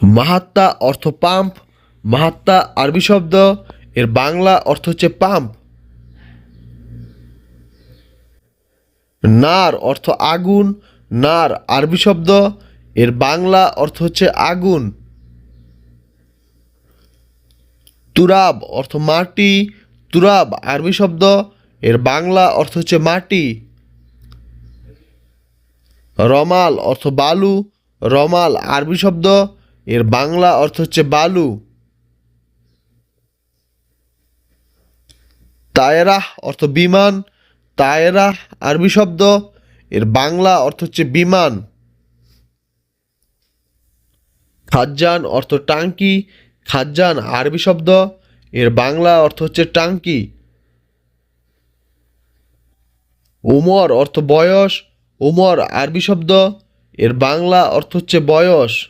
মাহাত্তা অর্থ পাম্প মাহাত্মা আরবি শব্দ, এর বাংলা অর্থ হচ্ছে পাম্প। নার অর্থ আগুন, নার আরবি শব্দ, এর বাংলা অর্থ হচ্ছে আগুন। তুরাব অর্থ মাটি, তুরাব আরবি শব্দ, এর বাংলা অর্থ হচ্ছে মাটি। রমাল অর্থ বালু, রমাল আরবি শব্দ এর বাংলা অর্থ হচ্ছে বালু। তায়রাহ অর্থ বিমান, তায়রাহ আরবি শব্দ। এর বাংলা অর্থ হচ্ছে বিমান। খাজ্জান অর্থ টাঙ্কি, খাজ্জান আরবি শব্দ। এর বাংলা অর্থ হচ্ছে টাঙ্কি। উমর অর্থ বয়স উমর আরবি শব্দ। এর বাংলা অর্থ হচ্ছে বয়স।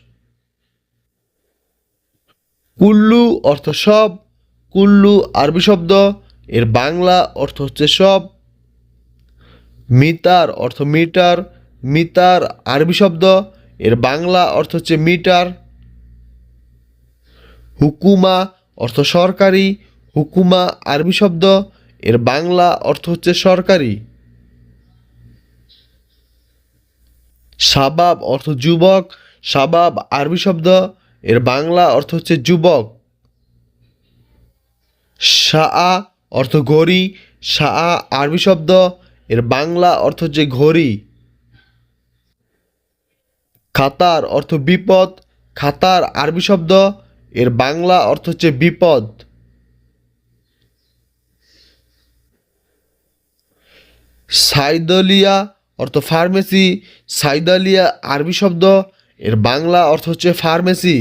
কুল্লু অর্থ সব, কুল্লু আরবি শব্দ, এর বাংলা অর্থ হচ্ছে সব। মিতার অর্থ মিটার, মিতার আরবি শব্দ, এর বাংলা অর্থ হচ্ছে মিটার। হুকুমা অর্থ সরকারি, হুকুমা আরবি শব্দ, এর বাংলা অর্থ হচ্ছে সরকারি। সাবাব অর্থ যুবক, সাবাব আরবি শব্দ এর বাংলা অর্থ হচ্ছে যুবক। শাহ অর্থ ঘড়ি শাহ আরবি শব্দ, এর বাংলা অর্থ হচ্ছে ঘড়ি। খাতার অর্থ বিপদ, খাতার আরবি শব্দ, এর বাংলা অর্থ হচ্ছে বিপদ। সাইদলিয়া অর্থ ফার্মেসি, সাইদালিয়া আরবি শব্দ এর বাংলা অর্থ হচ্ছে ফার্মেসি।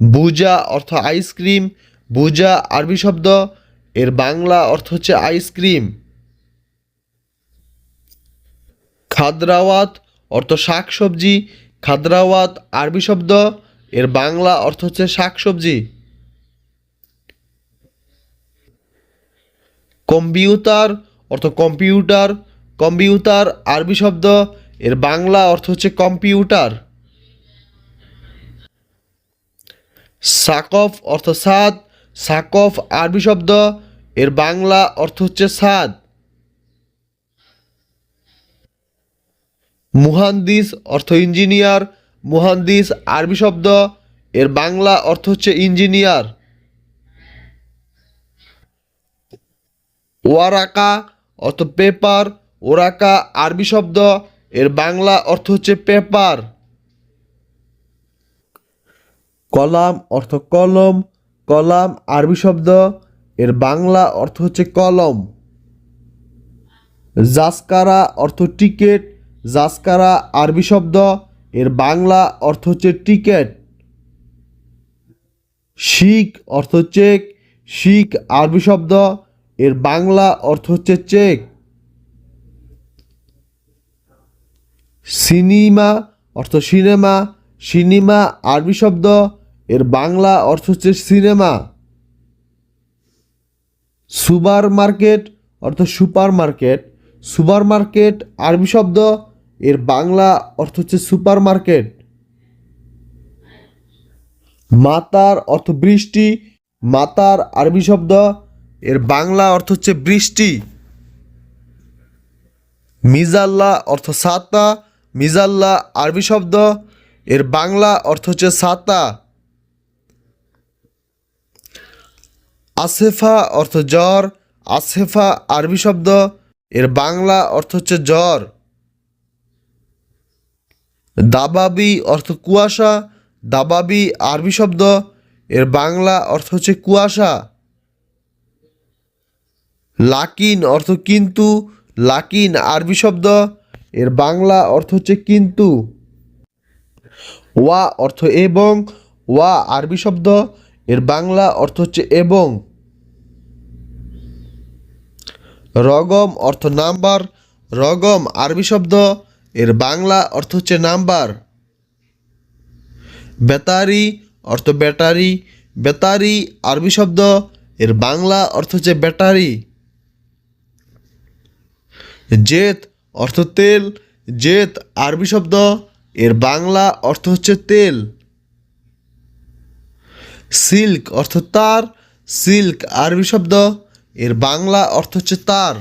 বুজা অর্থ আইসক্রিম বুজা আরবি শব্দ, এর বাংলা অর্থ হচ্ছে আইসক্রিম খাদ্রাওয়াত অর্থ শাকসবজি, খাদ্রাওয়াত আরবি শব্দ, এর বাংলা অর্থ হচ্ছে শাকসবজি। কম্পিউটার অর্থ কম্পিউটার কম্পিউটার আরবি শব্দ এর বাংলা অর্থ হচ্ছে কম্পিউটার। সাকফ অর্থ সাদ, সাকফ আরবি শব্দ, এর বাংলা অর্থ হচ্ছে সাদ। মুহান্দিস অর্থ ইঞ্জিনিয়ার মুহান্দিস আরবি শব্দ, এর বাংলা অর্থ হচ্ছে ইঞ্জিনিয়ার। ওয়ারাকা অর্থ পেপার, ওরাকা আরবি শব্দ এর বাংলা অর্থ হচ্ছে পেপার। কলাম অর্থ কলম, কলাম আরবি শব্দ, এর বাংলা অর্থ হচ্ছে কলম। জাসকারা অর্থ টিকেট জাসকারা আরবি শব্দ, এর বাংলা অর্থ হচ্ছে টিকেট। শিখ অর্থ চেক, শিখ আরবি শব্দ, এর বাংলা অর্থ হচ্ছে চেক। সিনেমা, অর্থ সিনেমা সিনেমা, আরবি শব্দ, এর বাংলা অর্থ হচ্ছে সিনেমা। সুপার মার্কেট অর্থ সুপার মার্কেট সুপার মার্কেট আরবি শব্দ, এর বাংলা অর্থ হচ্ছে সুপার মার্কেট মাতার অর্থ বৃষ্টি, মাতার আরবি শব্দ, এর বাংলা অর্থ হচ্ছে বৃষ্টি। মিজাল্লা অর্থ সাতা মিজাল্লা আরবি শব্দ, এর বাংলা অর্থ হচ্ছে সাতা। আসেফা অর্থ জ্বর, আসেফা আরবি শব্দ, এর বাংলা অর্থ হচ্ছে জ্বর। দাবাবি অর্থ কুয়াশা, দাবাবি আরবি শব্দ, এর বাংলা অর্থ হচ্ছে কুয়াশা। লাকিন অর্থ কিন্তু, লাকিন আরবি শব্দ এর বাংলা অর্থ হচ্ছে কিন্তু। ওয়া অর্থ এবং, ওয়া আরবি শব্দ, এর বাংলা অর্থ হচ্ছে এবং। রগম অর্থ নাম্বার, রগম আরবি শব্দ, এর বাংলা অর্থ হচ্ছে নাম্বার। বেতারি অর্থ ব্যাটারি বেতারি আরবি শব্দ, এর বাংলা অর্থ হচ্ছে ব্যাটারি। জেত অর্থ তেল জেত আরবি শব্দ, এর বাংলা অর্থ হচ্ছে তেল। সিল্ক অর্থ তার, সিল্ক আরবি শব্দ, এর বাংলা অর্থ হচ্ছে তার।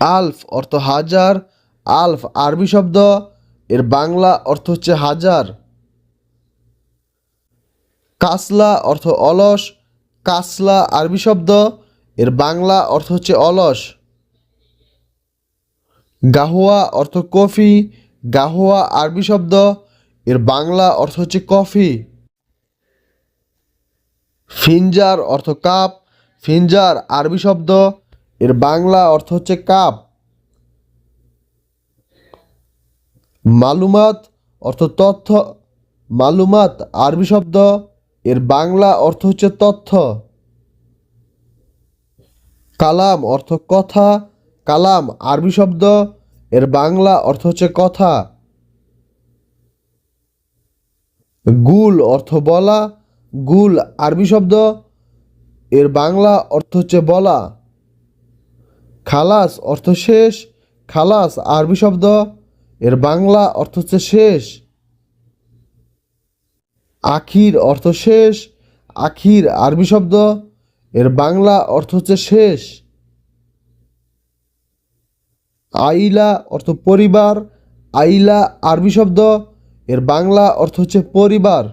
আলফ অর্থ হাজার, আলফ আরবি শব্দ, এর বাংলা অর্থ হচ্ছে হাজার। কাসলা অর্থ অলস, কাসলা আরবি শব্দ, এর বাংলা অর্থ হচ্ছে অলস। গাহুয়া অর্থ কফি, গাহুয়া আরবি শব্দ, এর বাংলা অর্থ হচ্ছে কফি। ফিঞ্জার অর্থ কাপ ফিঞ্জার আরবি শব্দ, এর বাংলা অর্থ হচ্ছে কাপ। মালুমাত অর্থ তথ্য, মালুমাত আরবি শব্দ, এর বাংলা অর্থ হচ্ছে তথ্য। কালাম অর্থ কথা কালাম, আরবি শব্দ, এর বাংলা অর্থ হচ্ছে কথা। গুল অর্থ বলা, গুল আরবি শব্দ, এর বাংলা অর্থ হচ্ছে বলা। খালাস অর্থ শেষ, খালাস আরবি শব্দ, এর বাংলা অর্থ হচ্ছে শেষ। আখির অর্থ শেষ, আখির আরবি শব্দ, এর বাংলা অর্থ হচ্ছে শেষ। আইলা অর্থ পরিবার আইলা আরবি শব্দ এর বাংলা অর্থ হচ্ছে পরিবার।